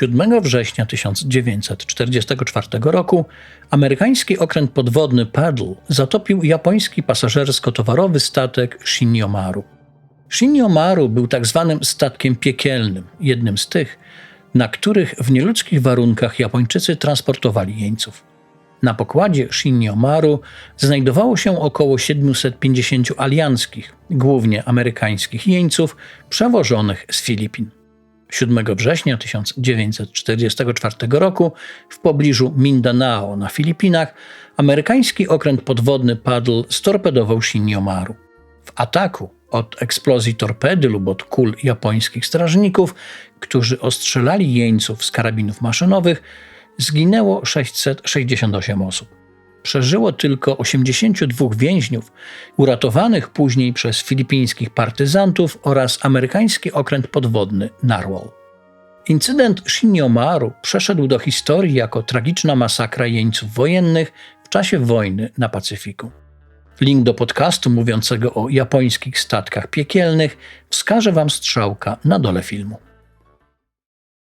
7 września 1944 roku amerykański okręt podwodny Paddle zatopił japoński pasażersko-towarowy statek Shinyomaru. Shinyomaru był tak zwanym statkiem piekielnym, jednym z tych, na których w nieludzkich warunkach Japończycy transportowali jeńców. Na pokładzie Shinyomaru znajdowało się około 750 alianckich, głównie amerykańskich jeńców przewożonych z Filipin. 7 września 1944 roku w pobliżu Mindanao na Filipinach amerykański okręt podwodny Paddle storpedował Shinyomaru. W ataku od eksplozji torpedy lub od kul japońskich strażników, którzy ostrzelali jeńców z karabinów maszynowych, zginęło 668 osób. Przeżyło tylko 82 więźniów, uratowanych później przez filipińskich partyzantów oraz amerykański okręt podwodny Narwhal. Incydent Shinyomaru przeszedł do historii jako tragiczna masakra jeńców wojennych w czasie wojny na Pacyfiku. Link do podcastu mówiącego o japońskich statkach piekielnych wskaże Wam strzałka na dole filmu.